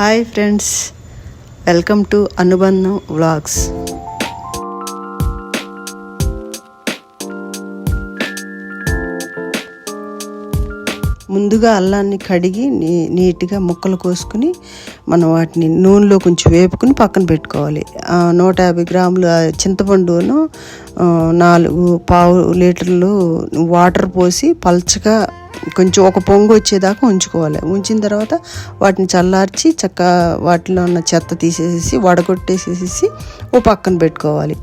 Hi friends welcome to Anubandham vlogs ముందుగా అల్లాన్ని కడిగి నీ నీట్గా ముక్కలు కోసుకుని మనం వాటిని నూనెలో కొంచెం వేపుకుని పక్కన పెట్టుకోవాలి. నూట యాభై గ్రాముల చింతపండును నాలుగు పావు లీటర్లు వాటర్ పోసి పల్చగా కొంచెం ఒక పొంగు వచ్చేదాకా ఉంచుకోవాలి. ఉంచిన తర్వాత వాటిని చల్లార్చి చక్క వాటిలో ఉన్న చెత్త తీసేసి వడగొట్టేసేసి ఓ పక్కన పెట్టుకోవాలి.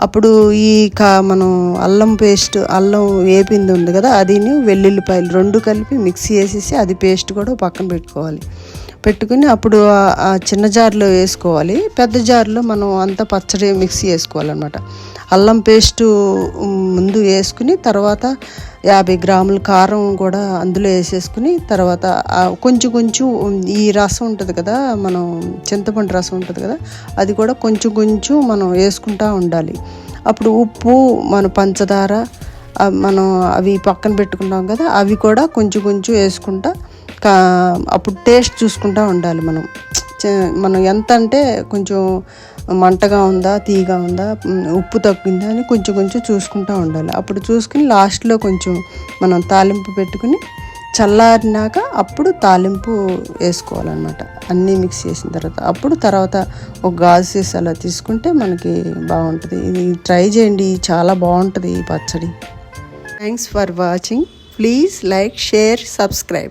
అప్పుడు ఈ కా మనం అల్లం పేస్ట్ అల్లం వేపింది ఉంది కదా అదిని వెల్లుల్లిపాయలు రెండు కలిపి మిక్సీ వేసేసి అది పేస్ట్ కూడా పక్కన పెట్టుకోవాలి. పెట్టుకుని అప్పుడు ఆ చిన్న జార్లో వేసుకోవాలి. పెద్ద జార్లో మనం అంతా పచ్చడి మిక్సీ వేసుకోవాలన్నమాట అల్లం పేస్టు ముందు వేసుకుని తర్వాత యాభై గ్రాముల కారం కూడా అందులో వేసేసుకుని తర్వాత కొంచెం కొంచెం ఈ రసం ఉంటుంది కదా మనం చింతపండు రసం ఉంటుంది కదా అది కూడా కొంచెం కొంచెం మనం వేసుకుంటూ ఉండాలి. అప్పుడు ఉప్పు మన పంచదార మనం అవి పక్కన పెట్టుకున్నాం కదా అవి కూడా కొంచెం కొంచెం వేసుకుంటా కా అప్పుడు టేస్ట్ చూసుకుంటా ఉండాలి మనం. మనం ఎంత అంటే కొంచెం మంటగా ఉందా తీగా ఉందా ఉప్పు తగ్గిందా అని కొంచెం కొంచెం చూసుకుంటా ఉండాలి. అప్పుడు చూసుకుని లాస్ట్లో కొంచెం మనం తాలింపు పెట్టుకుని చల్లారినాక అప్పుడు తాలింపు వేసుకోవాలన్నమాట. అన్నీ మిక్స్ చేసిన తర్వాత. అప్పుడు తర్వాత ఒక గాజు సీసా అలా తీసుకుంటే మనకి బాగుంటుంది. ఇది ట్రై చేయండి. చాలా బాగుంటుంది ఈ పచ్చడి. Thanks for watching please like share subscribe